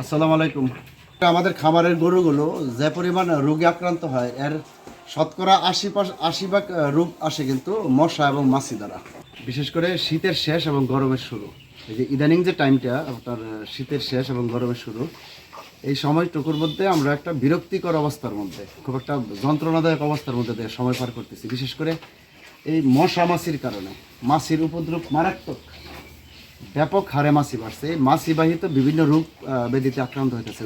আসসালামু আলাইকুম। আমাদের খামারের গরুগুলো যে পরিমাণ রোগে আক্রান্ত হয়, এর শতকরা আশি আশি ভাগ রোগ আসে কিন্তু মশা এবং মাছি দ্বারা। বিশেষ করে শীতের শেষ এবং গরমের শুরু। এই যে ইদানিং যে টাইমটা, আপনার শীতের শেষ এবং গরমের শুরু, এই সময়টুকুর মধ্যে আমরা একটা বিরক্তিকর অবস্থার মধ্যে, খুব একটা যন্ত্রণাদায়ক অবস্থার মধ্যে দিয়ে সময় পার করতেছি। বিশেষ করে এই মশা মাছির কারণে। মাছির উপদ্রব মারাত্মক। ব্যাপক হারে মাছি বাড়ছে। এই বিভিন্ন আহ, ব্যাধিতে আক্রান্ত হইতেছে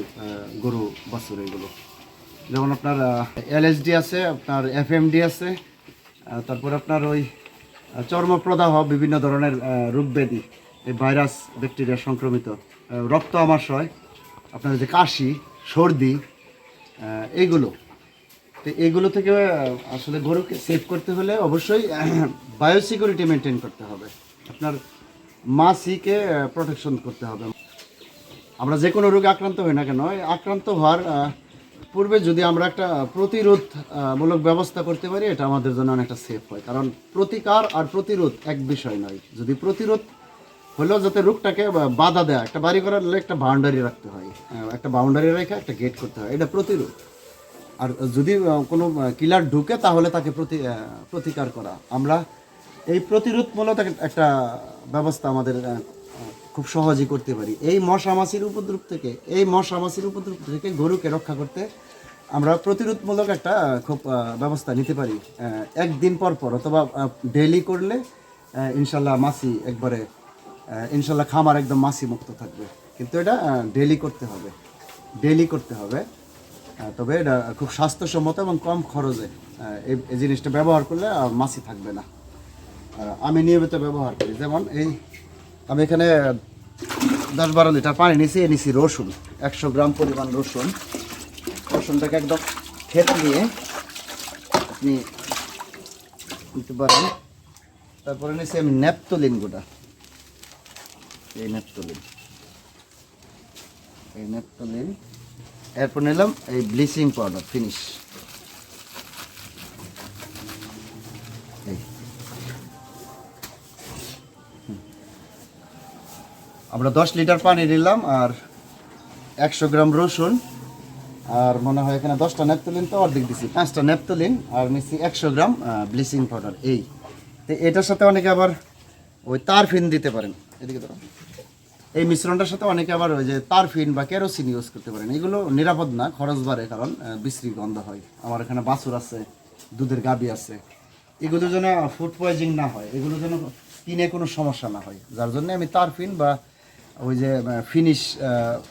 গরু বাছুর এগুলো। যেমন আপনার এলএসডি আছে আপনার এফএমডি আছে তারপর আপনার ওই চর্মপ্রদাহ বিভিন্ন ধরনের আহ, রোগ ব্যাধি এই ভাইরাস ব্যাকটেরিয়া সংক্রমিত রক্ত আমাশয় আপনার যে কাশি সর্দি এইগুলো তো এগুলো থেকে আসলে গরুকে সেভ করতে হলে অবশ্যই বায়োসিকিউরিটি মেনটেন করতে হবে। আপনার মাসিকে প্রোটেকশন করতে হবে। আমরা যে কোনো রোগে আক্রান্ত হই না কেন আক্রান্ত হওয়ার পূর্বে যদি আমরা একটা প্রতিরোধমূলক ব্যবস্থা করতে পারি, এটা আমাদের জন্য অনেকটা সেফ হয়। কারণ প্রতিকার আর প্রতিরোধ এক বিষয় নয়। যদি প্রতিরোধ হলেও যাতে রোগটাকে বাধা দেয়, একটা বাড়ি করার একটা বাউন্ডারি রাখতে হয় একটা বাউন্ডারি রেখে একটা গেট করতে হয়, এটা প্রতিরোধ। আর যদি কোনো কিলার ঢুকে, তাহলে তাকে প্রতি প্রতিকার করা। আমরা এই প্রতিরোধমূলক একটা ব্যবস্থা আমাদের খুব সহজেই করতে পারি। এই মশা মাছির উপদ্রব থেকে, এই মশা মাছির উপদ্রব থেকে গরুকে রক্ষা করতে আমরা প্রতিরোধমূলক একটা খুব ব্যবস্থা নিতে পারি। একদিন পর পর অথবা ডেলি করলে ইনশাল্লাহ মাছি একবারে ইনশাল্লাহ খামার একদম মাছি মুক্ত থাকবে। কিন্তু এটা ডেলি করতে হবে। ডেলি করতে হবে। তবে এটা খুব স্বাস্থ্যসম্মত এবং কম খরচে এই জিনিসটা ব্যবহার করলে মাছি থাকবে না। আমি নিয়মিত ব্যবহার করি। যেমন এই, আমি এখানে দশ বারো লিটার পানি নিয়েছি, এ নিছি রসুন, একশো গ্রাম পরিমাণ রসুন। রসুনটাকে একদম খেতে নিয়ে আপনি নিতে পারেন। তারপরে নিয়েছি আমি ন্যাপতলিন গোটা এই ন্যাপতলিন এই ন্যাপতলিন এরপর নিলাম এই ব্লিচিং পাউডার, ফিনিশ। আমরা দশ লিটার পানি নিলাম আর একশো গ্রাম রসুন। আর মনে হয় এখানে দশটা ন্যাপথলিন তো অর্ধেক দিছি। পাঁচটা ন্যাপথলিন আর নিচ্ছি একশো গ্রাম ব্লিচিং পাউডার, এই। তো এটার সাথে অনেকে আবার ওই তারফিন দিতে পারেন। এদিকে ধরো। এই মিশ্রণটার সাথে অনেকে আবার ওই যে তারফিন বা কেরোসিন ইউজ করতে পারেন। এগুলো নিরাপদ না, খরচ বাড়ে কারণ বিশ্রী গন্ধ হয়। আমার এখানে বাছুর আছে, দুধের গাবি আছে। এগুলো যেন ফুড পয়জিং না হয়, এগুলো যেন কিনে কোনো সমস্যা না হয়। যার জন্য আমি তারফিন বা ওই যে ফিনিশ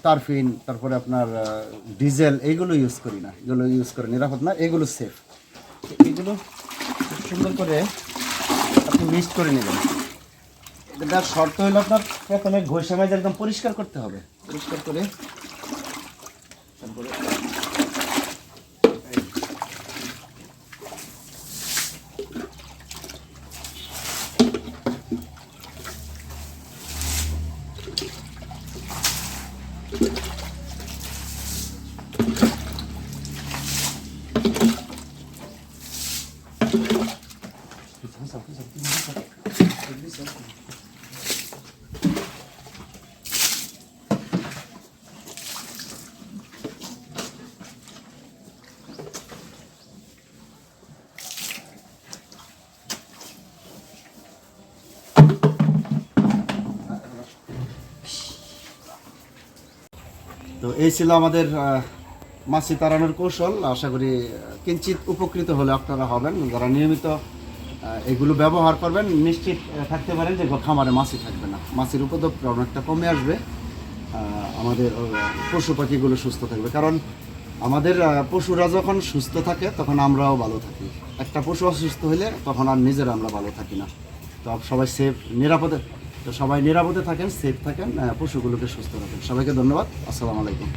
তারফিন তারপরে আপনার ডিজেল এইগুলো ইউজ করি না। এগুলো ইউজ করে নিরাপদ না, এগুলো সেফ এগুলো সুন্দর করে আপনি মিক্সড করে নেবেন। এটা শর্ত হলো আপনার প্রথমে ঘষা মেজে একদম পরিষ্কার করতে হবে। পরিষ্কার করে তারপরে তো এই ছিল আমাদের মাছি তাড়ানোর কৌশল। আশা করি কিঞ্চিত উপকৃত হলে আপনারা হবেন। যারা নিয়মিত এগুলো ব্যবহার করবেন, নিশ্চিত থাকতে পারেন যে খামারে মাছি থাকবে না। মাছির উপদ্রব অনেকটা কমে আসবে আমাদের পশু পাখিগুলো সুস্থ থাকবে। কারণ আমাদের পশুরা যখন সুস্থ থাকে, তখন আমরাও ভালো থাকি। একটা পশু অসুস্থ হলে তখন আর নিজেরা আমরা ভালো থাকি না। তো সবাই সেফ নিরাপদে, তো সবাই নিরাপদে থাকেন সেফ থাকেন পশুগুলোকে সুস্থ রাখেন। সবাইকে ধন্যবাদ। আসসালামু আলাইকুম।